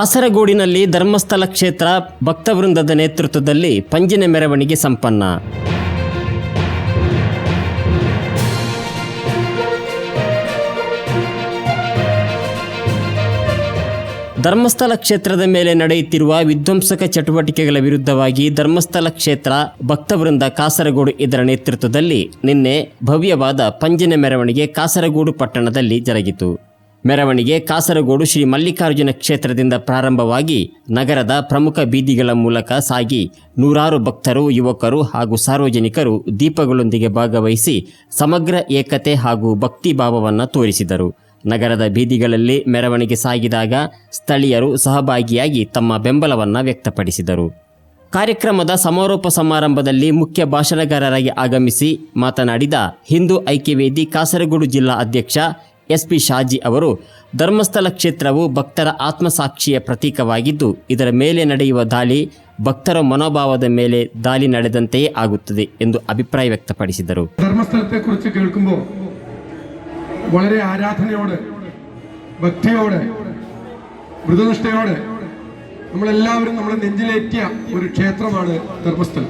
ಕಾಸರಗೋಡಿನಲ್ಲಿ ಧರ್ಮಸ್ಥಳ ಕ್ಷೇತ್ರ ಭಕ್ತವೃಂದದ ನೇತೃತ್ವದಲ್ಲಿ ಪಂಜಿನ ಮೆರವಣಿಗೆ ಸಂಪನ್ನ. ಧರ್ಮಸ್ಥಳ ಕ್ಷೇತ್ರದ ಮೇಲೆ ನಡೆಯುತ್ತಿರುವ ವಿಧ್ವಂಸಕ ಚಟುವಟಿಕೆಗಳ ವಿರುದ್ಧವಾಗಿ ಧರ್ಮಸ್ಥಳ ಕ್ಷೇತ್ರ ಭಕ್ತವೃಂದ ಕಾಸರಗೋಡು ಇದರ ನೇತೃತ್ವದಲ್ಲಿ ನಿನ್ನೆ ಭವ್ಯವಾದ ಪಂಜಿನ ಮೆರವಣಿಗೆ ಕಾಸರಗೋಡು ಪಟ್ಟಣದಲ್ಲಿ ಜರುಗಿತು. ಮೆರವಣಿಗೆ ಕಾಸರಗೋಡು ಶ್ರೀ ಮಲ್ಲಿಕಾರ್ಜುನ ಕ್ಷೇತ್ರದಿಂದ ಪ್ರಾರಂಭವಾಗಿ ನಗರದ ಪ್ರಮುಖ ಬೀದಿಗಳ ಮೂಲಕ ಸಾಗಿ ನೂರಾರು ಭಕ್ತರು, ಯುವಕರು ಹಾಗೂ ಸಾರ್ವಜನಿಕರು ದೀಪಗಳೊಂದಿಗೆ ಭಾಗವಹಿಸಿ ಸಮಗ್ರ ಏಕತೆ ಹಾಗೂ ಭಕ್ತಿ ಭಾವವನ್ನು ತೋರಿಸಿದರು. ನಗರದ ಬೀದಿಗಳಲ್ಲಿ ಮೆರವಣಿಗೆ ಸಾಗಿದಾಗ ಸ್ಥಳೀಯರು ಸಹಭಾಗಿಯಾಗಿ ತಮ್ಮ ಬೆಂಬಲವನ್ನು ವ್ಯಕ್ತಪಡಿಸಿದರು. ಕಾರ್ಯಕ್ರಮದ ಸಮಾರೋಪ ಸಮಾರಂಭದಲ್ಲಿ ಮುಖ್ಯ ಭಾಷಣಗಾರರಾಗಿ ಆಗಮಿಸಿ ಮಾತನಾಡಿದ ಹಿಂದೂ ಐಕ್ಯವೇದಿ ಕಾಸರಗೋಡು ಜಿಲ್ಲಾ ಅಧ್ಯಕ್ಷ ಎಸ್ ಪಿ ಶಾಜಿ ಅವರು ಧರ್ಮಸ್ಥಳ ಕ್ಷೇತ್ರವು ಭಕ್ತರ ಆತ್ಮಸಾಕ್ಷಿಯ ಪ್ರತೀಕವಾಗಿದ್ದು, ಇದರ ಮೇಲೆ ನಡೆಯುವ ದಾಳಿ ಭಕ್ತರ ಮನೋಭಾವದ ಮೇಲೆ ದಾಳಿ ನಡೆದಂತೆಯೇ ಆಗುತ್ತದೆ ಎಂದು ಅಭಿಪ್ರಾಯ ವ್ಯಕ್ತಪಡಿಸಿದರು. ಧರ್ಮಸ್ಥಳತೆ ಕುರಿತು ಕೇಳ್ಕೊಂಬೋ ವಳರೆ ಆರಾಧನೆಯೋಡೆ ಭಕ್ತಿಯೋಡೆ ಮೃದುನಿಷ್ಠೆಯೋಡೆ ನಮ್ಮೆಲ್ಲಾವರೂ ನಮ್ಮ ಒಂದು ಧರ್ಮಸ್ಥಳ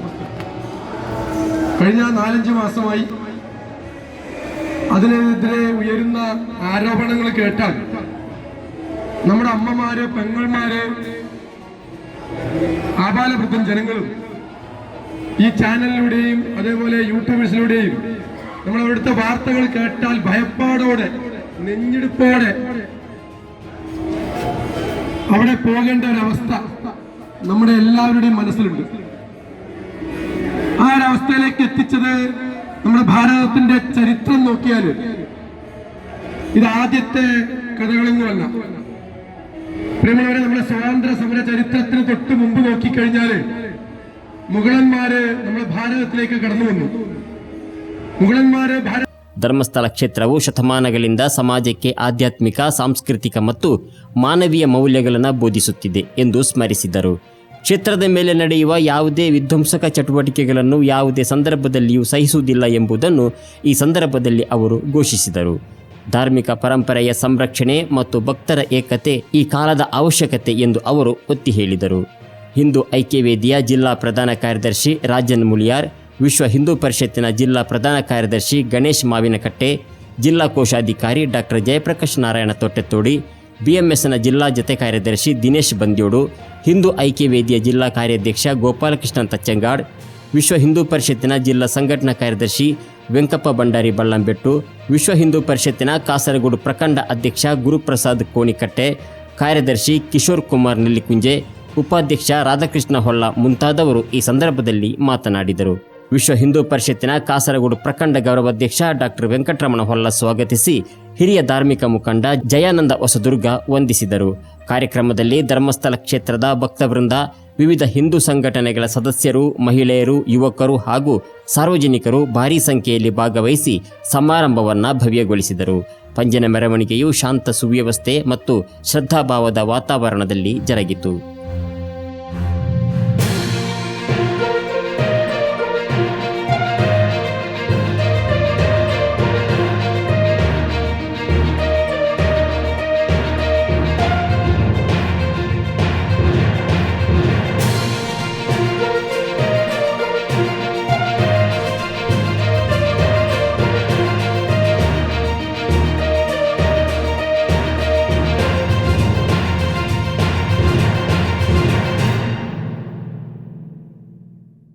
അതിനെതിരെ ഉയരുന്ന ആരോപണങ്ങൾ കേട്ടാൽ നമ്മുടെ അമ്മമാര് പെങ്ങൾമാര് ആബാലവൃദ്ധം ജനങ്ങളും ഈ ചാനലിലൂടെയും അതേപോലെ യൂട്യൂബേഴ്സിലൂടെയും നമ്മൾ അവിടുത്തെ വാർത്തകൾ കേട്ടാൽ ഭയപ്പാടോടെ നെഞ്ഞെടുപ്പോടെ അവിടെ പോകേണ്ട ഒരവസ്ഥ നമ്മുടെ എല്ലാവരുടെയും മനസ്സിലുണ്ട്. ആ ഒരവസ്ഥയിലേക്ക് എത്തിച്ചത് നമ്മുടെ ഭാരതത്തിന്റെ ചരിത്രം നോക്കിയാൽ ഇത് ആദ്യത്തെ കഥകളൊന്നുമല്ല പ്രിയമുള്ളവരെ നമ്മുടെ സ്വാതന്ത്ര്യ സമര ചരിത്രത്തിന് തൊട്ട് മുമ്പ് നോക്കിക്കഴിഞ്ഞാല് മുഗളന്മാര് നമ്മുടെ ഭാരതത്തിലേക്ക് കടന്നു വന്നു ಮುಗಳನ್ಮಾರೆ ಭಾರತ ಧರ್ಮಸ್ಥಳ ಕ್ಷೇತ್ರವು ಶತಮಾನಗಳಿಂದ ಸಮಾಜಕ್ಕೆ ಆಧ್ಯಾತ್ಮಿಕ ಸಾಂಸ್ಕೃತಿಕ ಮತ್ತು ಮಾನವೀಯ ಮೌಲ್ಯಗಳನ್ನು ಬೋಧಿಸುತ್ತಿದೆ ಎಂದು ಸ್ಮರಿಸಿದರು ಕ್ಷೇತ್ರದ ಮೇಲೆ ನಡೆಯುವ ಯಾವುದೇ ವಿಧ್ವಂಸಕ ಚಟುವಟಿಕೆಗಳನ್ನು ಯಾವುದೇ ಸಂದರ್ಭದಲ್ಲಿಯೂ ಸಹಿಸುವುದಿಲ್ಲ ಎಂಬುದನ್ನು ಈ ಸಂದರ್ಭದಲ್ಲಿ ಅವರು ಘೋಷಿಸಿದರು. ಧಾರ್ಮಿಕ ಪರಂಪರೆಯ ಸಂರಕ್ಷಣೆ ಮತ್ತು ಭಕ್ತರ ಏಕತೆ ಈ ಕಾಲದ ಅವಶ್ಯಕತೆ ಎಂದು ಅವರು ಒತ್ತಿ ಹೇಳಿದರು. ಹಿಂದೂ ಐಕ್ಯವೇದಿಯ ಜಿಲ್ಲಾ ಪ್ರಧಾನ ಕಾರ್ಯದರ್ಶಿ ರಾಜನ್ ಮುಲಿಯಾರ್ ವಿಶ್ವ ಹಿಂದೂ ಪರಿಷತ್ತಿನ ಜಿಲ್ಲಾ ಪ್ರಧಾನ ಕಾರ್ಯದರ್ಶಿ ಗಣೇಶ್ ಮಾವಿನಕಟ್ಟೆ, ಜಿಲ್ಲಾ ಕೋಶಾಧಿಕಾರಿ ಡಾಕ್ಟರ್ ಜಯಪ್ರಕಾಶ್ ನಾರಾಯಣ ತೊಟ್ಟೆತ್ತೋಡಿ ಬಿಎಂಎಸ್ನ ಜಿಲ್ಲಾ ಜತೆ ಕಾರ್ಯದರ್ಶಿ ದಿನೇಶ್ ಬಂದ್ಯೋಡು, ಹಿಂದೂ ಐಕ್ಯ ವೇದಿಯ ಜಿಲ್ಲಾ ಕಾರ್ಯಾಧ್ಯಕ್ಷ ಗೋಪಾಲಕೃಷ್ಣ ತಚ್ಚಂಗಾಡ್, ವಿಶ್ವ ಹಿಂದೂ ಪರಿಷತ್ತಿನ ಜಿಲ್ಲಾ ಸಂಘಟನಾ ಕಾರ್ಯದರ್ಶಿ ವೆಂಕಪ್ಪ ಭಂಡಾರಿ ಬಳ್ಳಂಬೆಟ್ಟು, ವಿಶ್ವ ಹಿಂದೂ ಪರಿಷತ್ತಿನ ಕಾಸರಗೋಡು ಪ್ರಖಂಡ ಅಧ್ಯಕ್ಷ ಗುರುಪ್ರಸಾದ್ ಕೋಣಿಕಟ್ಟೆ, ಕಾರ್ಯದರ್ಶಿ ಕಿಶೋರ್ ಕುಮಾರ್ ನೆಲ್ಲಿಕುಂಜೆ, ಉಪಾಧ್ಯಕ್ಷ ರಾಧಾಕೃಷ್ಣ ಹೊಳ್ಳ ಮುಂತಾದವರು ಈ ಸಂದರ್ಭದಲ್ಲಿ ಮಾತನಾಡಿದರು. ವಿಶ್ವ ಹಿಂದೂ ಪರಿಷತ್ತಿನ ಕಾಸರಗೋಡು ಪ್ರಖಂಡ ಗೌರವಾಧ್ಯಕ್ಷ ಡಾಕ್ಟರ್ ವೆಂಕಟರಮಣ ಹೊಲ್ಲ ಸ್ವಾಗತಿಸಿ ಹಿರಿಯ ಧಾರ್ಮಿಕ ಮುಖಂಡ ಜಯಾನಂದ ಹೊಸದುರ್ಗ ವಂದಿಸಿದರು. ಕಾರ್ಯಕ್ರಮದಲ್ಲಿ ಧರ್ಮಸ್ಥಳ ಕ್ಷೇತ್ರದ ಭಕ್ತವೃಂದ ವಿವಿಧ ಹಿಂದೂ ಸಂಘಟನೆಗಳ ಸದಸ್ಯರು, ಮಹಿಳೆಯರು, ಯುವಕರು ಹಾಗೂ ಸಾರ್ವಜನಿಕರು ಭಾರೀ ಸಂಖ್ಯೆಯಲ್ಲಿ ಭಾಗವಹಿಸಿ ಸಮಾರಂಭವನ್ನು ಭವ್ಯಗೊಳಿಸಿದರು. ಪಂಜನ ಮೆರವಣಿಗೆಯು ಶಾಂತ ಸುವ್ಯವಸ್ಥೆ ಮತ್ತು ಶ್ರದ್ಧಾಭಾವದ ವಾತಾವರಣದಲ್ಲಿ ಜರುಗಿತು.